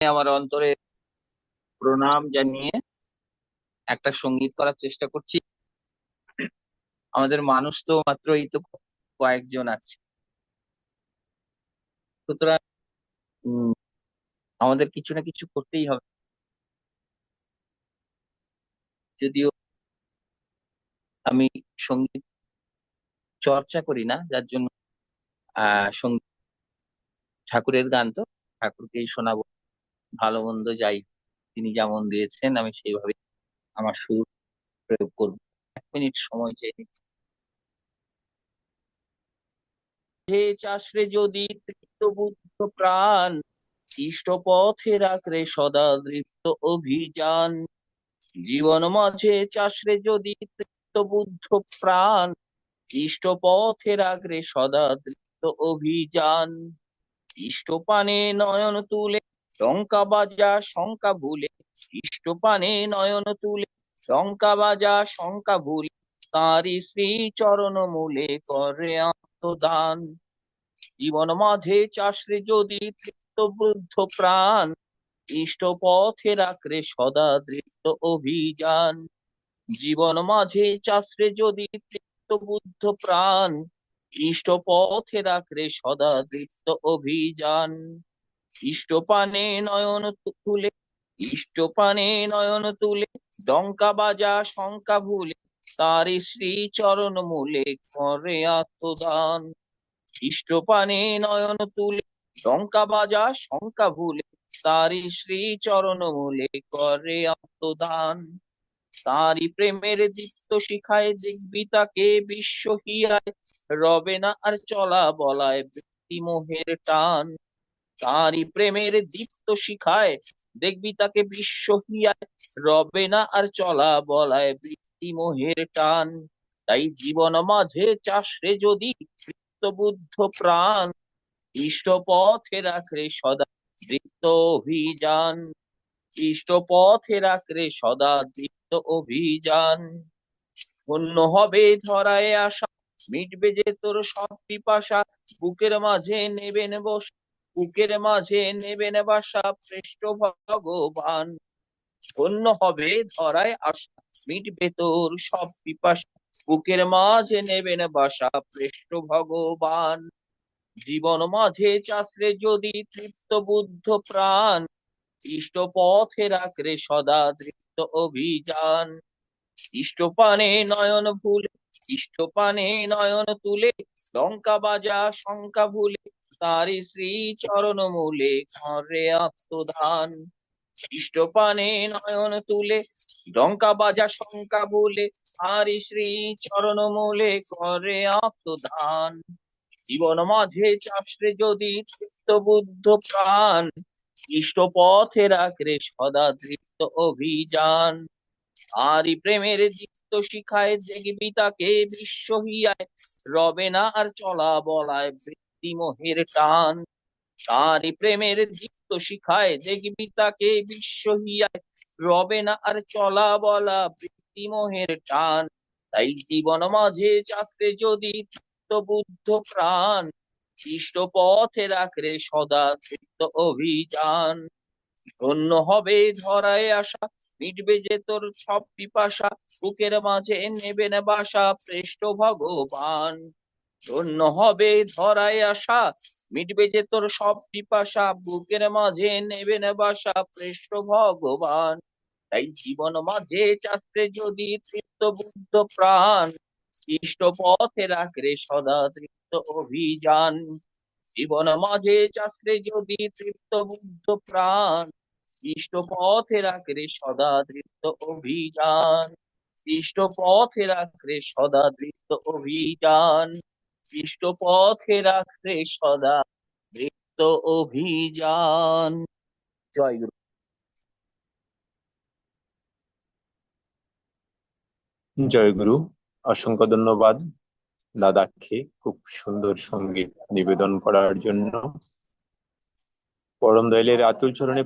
আমার অন্তরে প্রণাম জানিয়ে একটা সংগীত করার চেষ্টা করছি। আমাদের মানুষ তো মাত্র এই তো কয়েকজন আছে। সুতরাং আমাদের কিছু না কিছু করতেই হবে। যদিও আমি সংগীত চর্চা করি না, যার জন্য, আহ সংগীত ঠাকুরের গান তো ঠাকুরকেই শোনাবো। ভালো মন্দ যাই, তিনি যেমন দিয়েছেন, আমি সেইভাবে আমার সুর প্রয়োগ করব। এক মিনিট সময় চেয়ে নিচ্ছি। হে চাষরে যদি তৃপ্ত বুদ্ধ প্রাণ ইষ্ট পথে রাখরে সদা দৃপ্ত অভিযান। জীবন মাঝে চাষরে যদি তৃপ্ত বুদ্ধ প্রাণ ইষ্ট পথে রাখরে সদা দৃপ্ত অভিযান। ইষ্ট পানে নয়ন তুলে টঙ্কা বাজা, শঙ্কা ভুলে, ইষ্ট পানে নয়ন তুলে টঙ্কা বাজা, শঙ্কা ভুলে, তাঁরই শ্রী চরণ মূলে করে আত্মদান। জীবন মাঝে চাষরে যদি তৃপ্ত বুদ্ধ প্রাণ, ইষ্ট পথে রাখরে সদা দৃপ্ত অভিযান। জীবন মাঝে চাষরে যদি তৃপ্ত বুদ্ধ প্রাণ, ইষ্ট পথে রাখরে সদা দৃপ্ত অভিযান। ইষ্ট পানে নয়ন তুলে ইষ্ট পানে নয়ন তুলে, ডঙ্কা বাজা শঙ্কা ভুলে, তারি শ্রী চরণ মূলে করে আত্মদান। ইষ্ট পানে নয়ন তুলে, ডঙ্কা বাজা শঙ্কা ভুলে, তারি শ্রী চরণ মূলে করে আত্মদান। তারি প্রেমের দীপ্ত শিখায় দেখবি তাকে বিশ্ব হিয়ায়, রবে না আর চলা বলায় মোহের টান। তারি প্রেমের দীপ্ত শিখায়। দেখবি তাকে বিশ্ব হিয়ায় রবে না আর চলা বলায় বৃত্তি মোহের টান। তাই জীবন মাঝে চাষরে যদি বুদ্ধ প্রাণ ইষ্ট পথে রাখরে সদা দৃপ্ত অভিযান। ইষ্ট পথে রাখরে সদা দৃপ্ত অভিযান। ধন্য হবে ধরায় আসা মিটবে যে তোর সব পিপাসা, বুকের মাঝে নেবেন বস। বুকের মাঝে নেবেন বাসা শ্রেষ্ঠ ভগবান। ধন্য হবে ধরায় আসা মিটবে তোর সব পিপাসা, বুকের মাঝে নেবেন বাসা শ্রেষ্ঠ ভগবান। জীবন মাঝে চাষরে যদি তৃপ্ত বুদ্ধ প্রাণ, ইষ্ট পথে রাখরে সদা দৃপ্ত অভিযান। ইষ্ট পানে নয়ন ভুলে, ইষ্ট পানে নয়ন তুলে, লঙ্কা বাজা শঙ্কা ভুলে তারি শ্রী চরণ মূলে আত্মদান। নয়ন তুলে বাজা শঙ্কা ভুলে তারি শ্রী চরণ মূলে করে আত্মদান। জীবন মাঝে চাষরে যদি বুদ্ধ প্রাণ ইষ্ট পথে রাখরে সদা তৃপ্ত অভিযান। আরি প্রেমের দীপ্ত শিখায় দেখবি তাকে বিশ্ব হিয়ায়, রবে না আর চলা বলায় বৃত্তি মোহের টান। তারি প্রেমের দীপ্ত শিখায় দেখবি তাকে বিশ্ব হিয়ায় রবে না আর চলা বলা বৃত্তি মোহের টান। তাই জীবন মাঝে চাকরে যদি বুদ্ধ প্রাণ ইষ্ট পথে রাখরে সদা তৃপ্ত অভিযান। ধন্য হবে ধরায় আসা মিটবে যে তোর সব পিপাসা, বুকের মাঝে নেবেন বাসা, শ্রেষ্ঠ ভগবান। ধন্য হবে ধরায় আসা মিটবে যে তোর সব পিপাসা, বুকের মাঝে নেবেন বাসা শ্রেষ্ঠ ভগবান। তাই জীবন মাঝে চাষে যদি তৃপ্ত বুদ্ধ প্রাণ। ইষ্ট পথে রাখরে সদা তৃপ্ত অভিযান। জীবন মাঝে চাষে যদি তৃপ্ত বুদ্ধ প্রাণ। ইষ্ট পথে রাখরে সদা দৃপ্ত অভিযান। ইষ্ট পথে রাখরে সদা দৃপ্ত অভিযান। ইষ্ট পথে রাখরে সদা দৃপ্ত অভিযান। জয় গুরু। জয়গুরু অসংখ্য ধন্যবাদ। দাদাকে খুব সুন্দর সংগীত নিবেদন করার জন্য। পরম দয়ালের আতুল চরণে